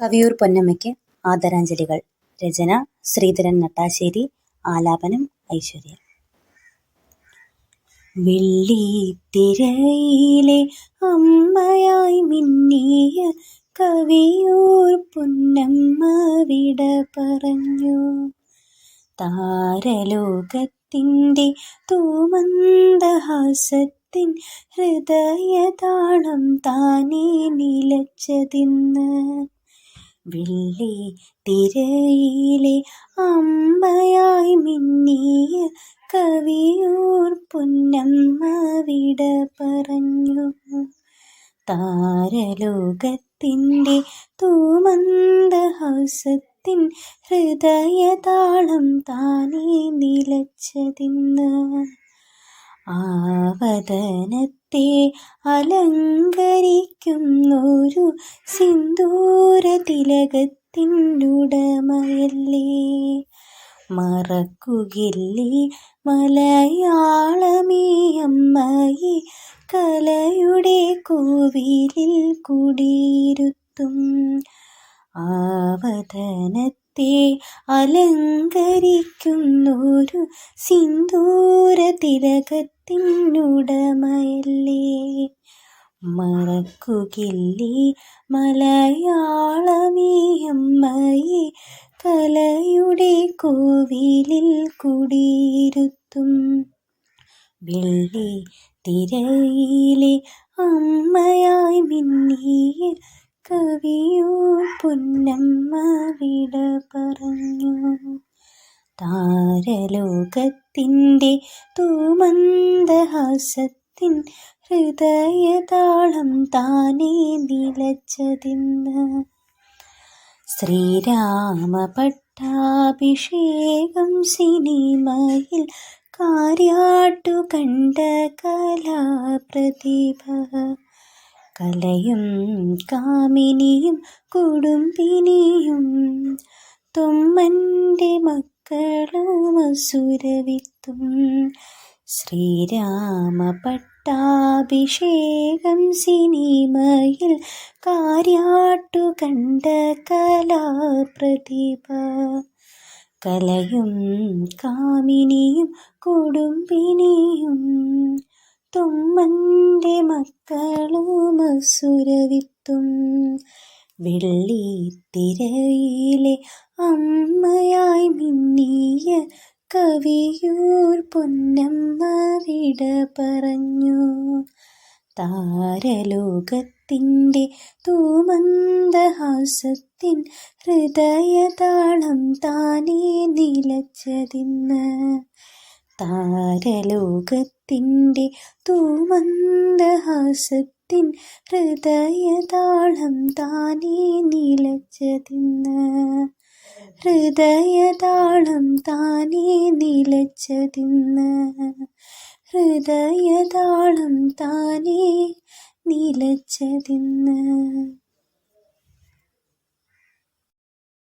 കവിയൂർ പൊന്നമ്മയ്ക്ക് ആദരാഞ്ജലികൾ. രചന ശ്രീധരൻ നട്ടാശ്ശേരി. ആലാപനം ഐശ്വര്യ. വെള്ളിത്തിരയിലെ അമ്മയായി മിന്നിയ കവിയൂർ പൊന്നമ്മ വിട പറഞ്ഞു. താരലോകത്തിന്റെ തൂമന്ദഹാസത്തിൻ ഹൃദയതാളം താനേ നിലച്ചതിന്ന്. വെള്ളി തിരയിലെ അമ്മയായി മിന്നിയ കവിയൂർ പൊന്നമ്മ വിട പറഞ്ഞു. താരലോകത്തിന്റെ തൂമന്ത ഹൗസത്തിൻ ഹൃദയതാളം താനേ നിലച്ചതിന്ന്. ആവതനത്തെ അലങ്കരിക്കുന്നൊരു സിന്ദൂര തിലകത്തിനുടമയല്ലേ മറക്കുകില്ലേ മലയാളമേ അമ്മയെ? കലയുടെ കോവിലിൽ കുടിയിരുത്തും ആവതനത്തെ അലങ്കരിക്കുന്നൊരു സിന്ദൂര തിലകത്തിനുടമയല്ലേ മറക്കുകില്ലേ മലയാളമീയമ്മയെ കലയുടെ കോവിലിൽ കുടിയിരുത്തും. വെള്ളി തിരയിലെ അമ്മയായി മിന്നിയ കവിയോ പൊന്നമ്മ വിട പറഞ്ഞു. താരലോകത്തിന്റെ തൂമന്ദഹാസത്തിൻ ഹൃദയതാളം താനേ നിലച്ചതിന്ന്. ശ്രീരാമ പട്ടാഭിഷേകം സിനിമയിൽ കാര്യാട്ടു കണ്ട കലാപ്രതിഭ കലയും കാമിനിയും കുടുംബിനിയും തൊമ്മന്റെ മക്കളും അസുരവിത്തും ശ്രീരാമ പട്ടാഭിഷേകം സിനിമയിൽ കാര്യാട്ടു കണ്ട കലാപ്രതിഭ. കലയും കാമിനിയും കുടുംബിനിയും തുമ്മന്റെ മക്കളും അസുരവിത്തും വെള്ളിത്തിരയിലെ അമ്മയായി മിന്നിയ കവിയൂർ പൊന്നമ്മാരിട പറഞ്ഞു. താരലോകത്തിന്റെ തൂമന്ദഹാസത്തിൻ ഹൃദയതാളം താനേ നിലച്ചതിന്ന്. താരലോകത്തിന്റെ തൂമന്ദഹാസത്തിൻ ഹൃദയതാളം താനേ നിലച്ചതിന്ന്. ഹൃദയതാളം താനേ നിലച്ചതിന്ന്. ഹൃദയതാളം താനേ നിലച്ചതിന്ന്.